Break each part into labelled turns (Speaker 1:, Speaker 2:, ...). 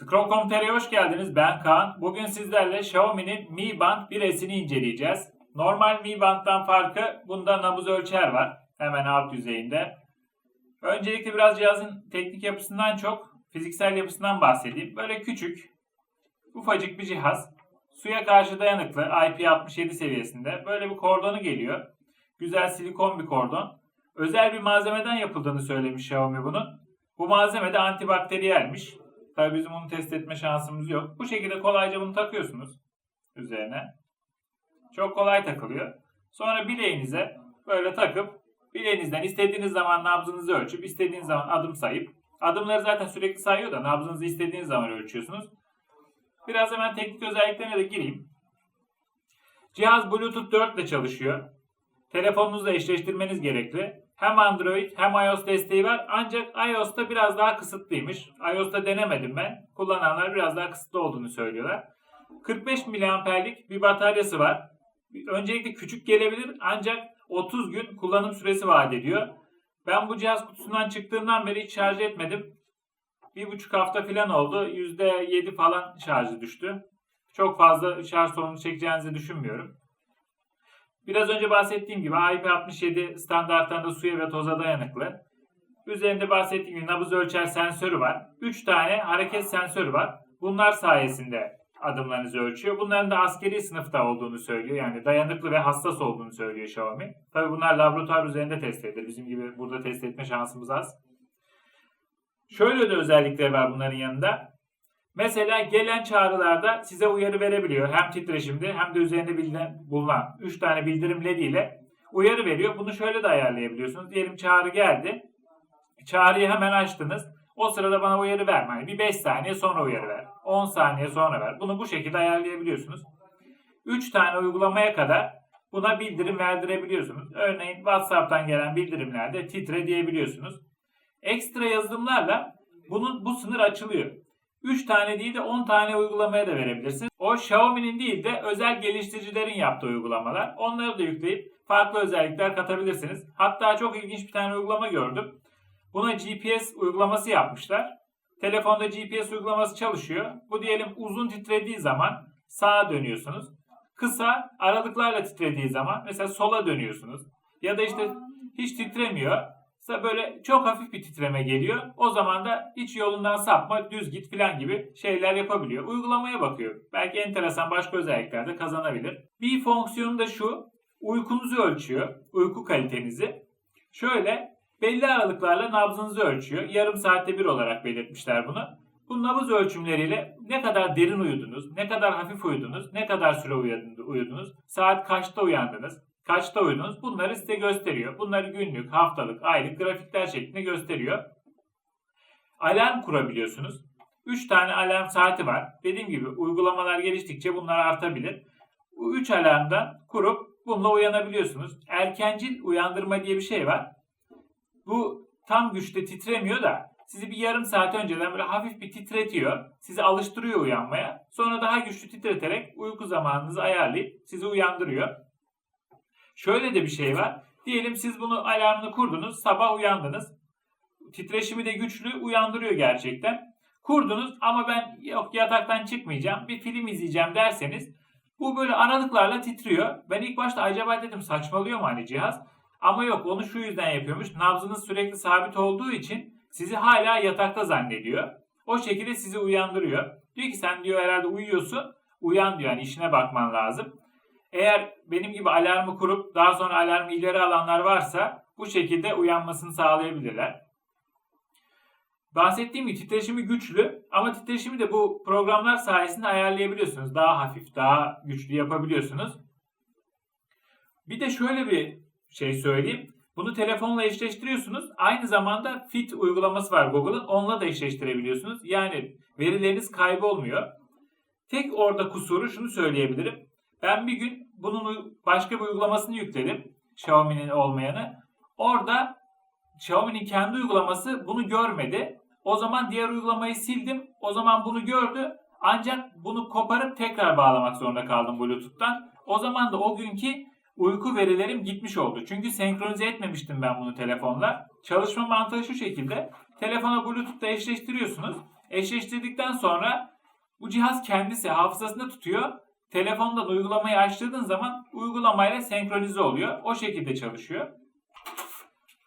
Speaker 1: Scroll.com.tr'ye hoş geldiniz. Ben Kaan. Bugün sizlerle Xiaomi'nin Mi Band 1S'ini inceleyeceğiz. Normal Mi Band'dan farkı bunda nabız ölçer var. Hemen alt yüzeyinde. Öncelikle biraz cihazın teknik yapısından çok fiziksel yapısından bahsedeyim. Böyle küçük, ufacık bir cihaz. Suya karşı dayanıklı IP67 seviyesinde. Böyle bir kordonu geliyor. Güzel silikon bir kordon. Özel bir malzemeden yapıldığını söylemiş Xiaomi bunun. Bu malzeme de antibakteriyelmiş. Tabii bizim bunu test etme şansımız yok. Bu şekilde kolayca bunu takıyorsunuz üzerine. Çok kolay takılıyor. Sonra bileğinize böyle takıp bileğinizden istediğiniz zaman nabzınızı ölçüp istediğiniz zaman adım sayıp adımları zaten sürekli sayıyor da nabzınızı istediğiniz zaman ölçüyorsunuz. Biraz hemen teknik özelliklerine de gireyim. Cihaz Bluetooth 4 ile çalışıyor. Telefonunuzla eşleştirmeniz gerekli. Hem Android hem iOS desteği var ancak iOS'ta biraz daha kısıtlıymış. iOS'ta denemedim ben. Kullananlar biraz daha kısıtlı olduğunu söylüyorlar. 45 miliamperlik bir bataryası var. Öncelikle küçük gelebilir ancak 30 gün kullanım süresi vaat ediyor. Ben bu cihaz kutusundan çıktığından beri hiç şarj etmedim. Bir buçuk hafta falan oldu. %7 falan şarjı düştü. Çok fazla şarj sorunu çekeceğinizi düşünmüyorum. Biraz önce bahsettiğim gibi IP67 standartlarında suya ve toza dayanıklı. Üzerinde bahsettiğim gibi nabız ölçer sensörü var. 3 tane hareket sensörü var. Bunlar sayesinde adımlarınızı ölçüyor. Bunların da askeri sınıfta olduğunu söylüyor. Yani dayanıklı ve hassas olduğunu söylüyor Xiaomi. Tabi bunlar laboratuvar üzerinde test edilir. Bizim gibi burada test etme şansımız az. Şöyle de özellikleri var bunların yanında. Mesela gelen çağrılarda size uyarı verebiliyor. Hem titreşimde hem de üzerinde bildiren, bulunan 3 tane bildirim led ile uyarı veriyor. Bunu şöyle de ayarlayabiliyorsunuz. Diyelim çağrı geldi. Çağrıyı hemen açtınız. O sırada bana uyarı verme. Yani bir 5 saniye sonra uyarı ver. 10 saniye sonra ver. Bunu bu şekilde ayarlayabiliyorsunuz. 3 tane uygulamaya kadar buna bildirim verdirebiliyorsunuz. Örneğin WhatsApp'tan gelen bildirimlerde titre diyebiliyorsunuz. Ekstra yazılımlarla bunun bu sınır açılıyor. 3 tane değil de 10 tane uygulamaya da verebilirsiniz. O Xiaomi'nin değil de özel geliştiricilerin yaptığı uygulamalar. Onları da yükleyip farklı özellikler katabilirsiniz. Hatta çok ilginç bir tane uygulama gördüm. Buna GPS uygulaması yapmışlar. Telefonda GPS uygulaması çalışıyor. Bu diyelim uzun titrediği zaman sağa dönüyorsunuz. Kısa aralıklarla titrediği zaman mesela sola dönüyorsunuz. Ya da işte hiç titremiyor. Mesela böyle çok hafif bir titreme geliyor. O zaman da hiç yolundan sapma, düz git falan gibi şeyler yapabiliyor. Uygulamaya bakıyor. Belki enteresan başka özellikler de kazanabilir. Bir fonksiyonu da şu. Uykunuzu ölçüyor. Uyku kalitenizi. Şöyle belli aralıklarla nabzınızı ölçüyor. Yarım saatte bir olarak belirtmişler bunu. Bu nabız ölçümleriyle ne kadar derin uyudunuz, ne kadar hafif uyudunuz, ne kadar süre uyudunuz, saat kaçta uyandınız, kaçta uyudunuz bunları size gösteriyor. Bunları günlük, haftalık, aylık grafikler şeklinde gösteriyor. Alarm kurabiliyorsunuz. 3 tane alarm saati var. Dediğim gibi uygulamalar geliştikçe bunlar artabilir. Bu 3 alarmdan kurup bununla uyanabiliyorsunuz. Erkencil uyandırma diye bir şey var. Bu tam güçte titremiyor da sizi bir yarım saat önceden böyle hafif bir titretiyor. Sizi alıştırıyor uyanmaya. Sonra daha güçlü titreterek uyku zamanınızı ayarlayıp sizi uyandırıyor. Şöyle de bir şey var. Diyelim siz bunu alarmını kurdunuz, sabah uyandınız. Titreşimi de güçlü, uyandırıyor gerçekten. Kurdunuz ama ben yok yataktan çıkmayacağım, bir film izleyeceğim derseniz bu böyle aralıklarla titriyor. Ben ilk başta acaba dedim saçmalıyor mu hani cihaz? Ama yok onu şu yüzden yapıyormuş. Nabzınız sürekli sabit olduğu için sizi hala yatakta zannediyor. O şekilde sizi uyandırıyor. Diyor ki sen diyor herhalde uyuyorsun. Uyan diyor yani işine bakman lazım. Eğer benim gibi alarmı kurup daha sonra alarmı ileri alanlar varsa bu şekilde uyanmasını sağlayabilirler. Bahsettiğim gibi titreşimi güçlü ama titreşimi de bu programlar sayesinde ayarlayabiliyorsunuz. Daha hafif, daha güçlü yapabiliyorsunuz. Bir de şöyle bir şey söyleyeyim. Bunu telefonla eşleştiriyorsunuz. Aynı zamanda Fit uygulaması var Google'ın. Onunla da eşleştirebiliyorsunuz. Yani verileriniz kaybolmuyor. Tek orada kusuru şunu söyleyebilirim. Ben bir gün bunun başka bir uygulamasını yükledim. Xiaomi'nin olmayanı. Orada Xiaomi'nin kendi uygulaması bunu görmedi. O zaman diğer uygulamayı sildim. O zaman bunu gördü. Ancak bunu koparıp tekrar bağlamak zorunda kaldım Bluetooth'tan. O zaman da o günkü uyku verilerim gitmiş oldu. Çünkü senkronize etmemiştim ben bunu telefonla. Çalışma mantığı şu şekilde. Telefona Bluetooth'ta eşleştiriyorsunuz. Eşleştirdikten sonra bu cihaz kendisi hafızasında tutuyor. Telefondan uygulamayı açtırdığın zaman uygulamayla senkronize oluyor. O şekilde çalışıyor.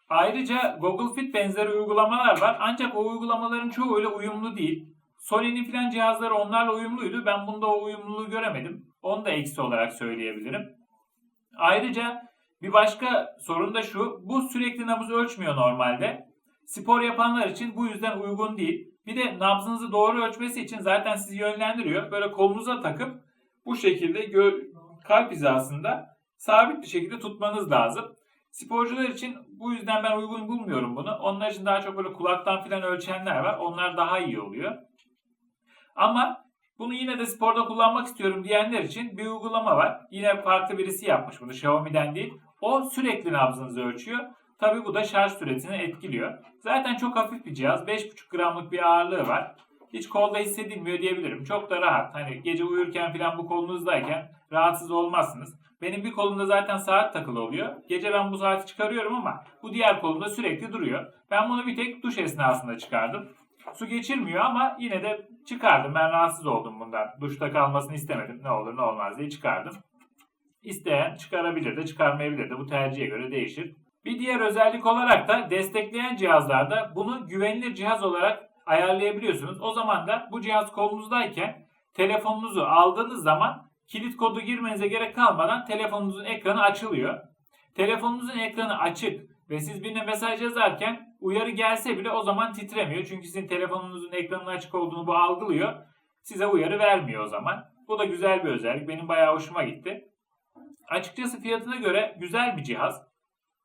Speaker 1: Ayrıca Google Fit benzeri uygulamalar var. Ancak o uygulamaların çoğuyla uyumlu değil. Sony'nin filan cihazları onlarla uyumluydu. Ben bunda o uyumluluğu göremedim. Onu da eksi olarak söyleyebilirim. Ayrıca bir başka sorun da şu. Bu sürekli nabız ölçmüyor normalde. Spor yapanlar için bu yüzden uygun değil. Bir de nabzınızı doğru ölçmesi için zaten sizi yönlendiriyor. Böyle kolunuza takıp bu şekilde kalp hizasında sabit bir şekilde tutmanız lazım. Sporcular için bu yüzden ben uygun bulmuyorum bunu. Onlar için daha çok böyle kulaktan filan ölçenler var. Onlar daha iyi oluyor. Ama bunu yine de sporda kullanmak istiyorum diyenler için bir uygulama var. Yine farklı birisi yapmış bunu Xiaomi'den değil. O sürekli nabzınızı ölçüyor. Tabi bu da şarj süresini etkiliyor. Zaten çok hafif bir cihaz. 5,5 gramlık bir ağırlığı var. Hiç kolda hissedilmiyor diyebilirim. Çok da rahat. Hani gece uyurken falan bu kolunuzdayken rahatsız olmazsınız. Benim bir kolumda zaten saat takılı oluyor. Gece ben bu saati çıkarıyorum ama bu diğer kolumda sürekli duruyor. Ben bunu bir tek duş esnasında çıkardım. Su geçirmiyor ama yine de çıkardım. Ben rahatsız oldum bundan. Duşta kalmasını istemedim. Ne olur ne olmaz diye çıkardım. İsteyen çıkarabilir de çıkarmayabilir de. Bu tercihe göre değişir. Bir diğer özellik olarak da destekleyen cihazlarda bunu güvenilir cihaz olarak ayarlayabiliyorsunuz. O zaman da bu cihaz kolunuzdayken telefonunuzu aldığınız zaman kilit kodu girmenize gerek kalmadan telefonunuzun ekranı açılıyor. Telefonunuzun ekranı açık ve siz birine mesaj yazarken uyarı gelse bile o zaman titremiyor. Çünkü sizin telefonunuzun ekranının açık olduğunu bu algılıyor. Size uyarı vermiyor o zaman. Bu da güzel bir özellik. Benim bayağı hoşuma gitti. Açıkçası fiyatına göre güzel bir cihaz.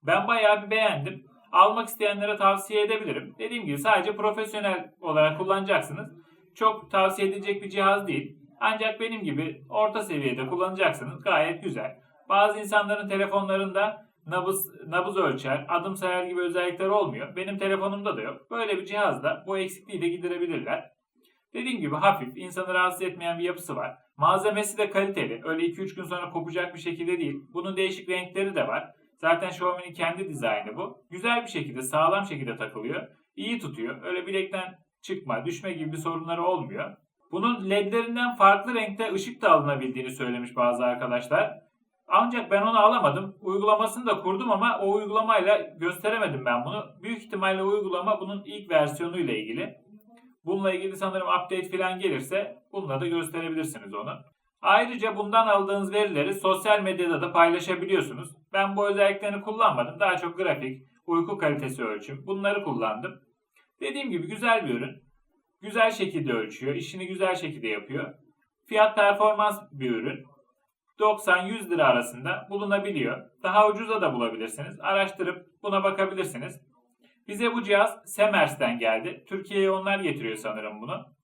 Speaker 1: Ben bayağı bir beğendim. Almak isteyenlere tavsiye edebilirim. Dediğim gibi sadece profesyonel olarak kullanacaksınız. Çok tavsiye edilecek bir cihaz değil. Ancak benim gibi orta seviyede kullanacaksınız. Gayet güzel. Bazı insanların telefonlarında nabız, nabız ölçer, adım sayar gibi özellikler olmuyor. Benim telefonumda da yok. Böyle bir cihazda bu eksikliği de giderebilirler. Dediğim gibi hafif, insanı rahatsız etmeyen bir yapısı var. Malzemesi de kaliteli. Öyle 2-3 gün sonra kopacak bir şekilde değil. Bunun değişik renkleri de var. Zaten Xiaomi'nin kendi dizaynı bu. Güzel bir şekilde, sağlam şekilde takılıyor. İyi tutuyor. Öyle bilekten çıkma, düşme gibi bir sorunları olmuyor. Bunun ledlerinden farklı renkte ışık da alınabildiğini söylemiş bazı arkadaşlar. Ancak ben onu alamadım. Uygulamasını da kurdum ama o uygulamayla gösteremedim ben bunu. Büyük ihtimalle uygulama bunun ilk versiyonuyla ilgili. Bununla ilgili sanırım update falan gelirse bununla da gösterebilirsiniz onu. Ayrıca bundan aldığınız verileri sosyal medyada da paylaşabiliyorsunuz. Ben bu özelliklerini kullanmadım. Daha çok grafik, uyku kalitesi ölçüm bunları kullandım. Dediğim gibi güzel bir ürün. Güzel şekilde ölçüyor, işini güzel şekilde yapıyor. Fiyat performans bir ürün. 90-100 lira arasında bulunabiliyor. Daha ucuza da bulabilirsiniz. Araştırıp buna bakabilirsiniz. Bize bu cihaz Semers'ten geldi. Türkiye'ye onlar getiriyor sanırım bunu.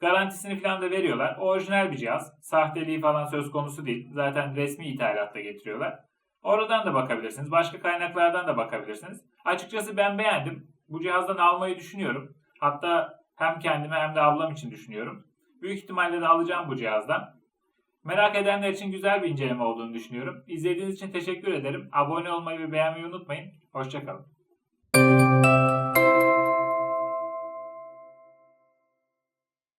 Speaker 1: Garantisini falan da veriyorlar. Orijinal bir cihaz. Sahteliği falan söz konusu değil. Zaten resmi ithalatta getiriyorlar. Oradan da bakabilirsiniz. Başka kaynaklardan da bakabilirsiniz. Açıkçası ben beğendim. Bu cihazdan almayı düşünüyorum. Hatta hem kendime hem de ablam için düşünüyorum. Büyük ihtimalle de alacağım bu cihazdan. Merak edenler için güzel bir inceleme olduğunu düşünüyorum. İzlediğiniz için teşekkür ederim. Abone olmayı ve beğenmeyi unutmayın. Hoşçakalın.